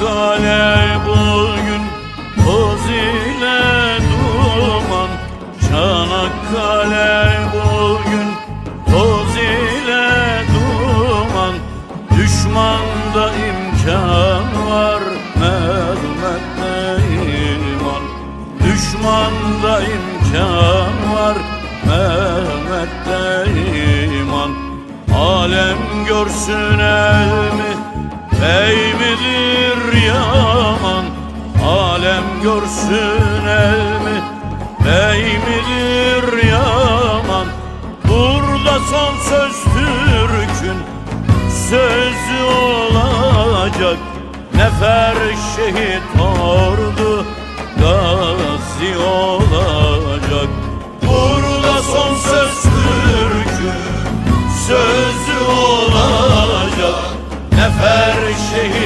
Çanakkale bugün toz ile duman. Çanakkale bugün toz ile duman. Düşmanda imkan var merhametle iman. Düşmanda imkan var merhametle iman. Alem görsün elmi Ey bilir görsün el mi Ney midir yaman? Burada son söz Türk'ün Sözü olacak. Nefer şehit ordu Gazi olacak. Burada son söz Türk'ün Sözü olacak. Nefer şehit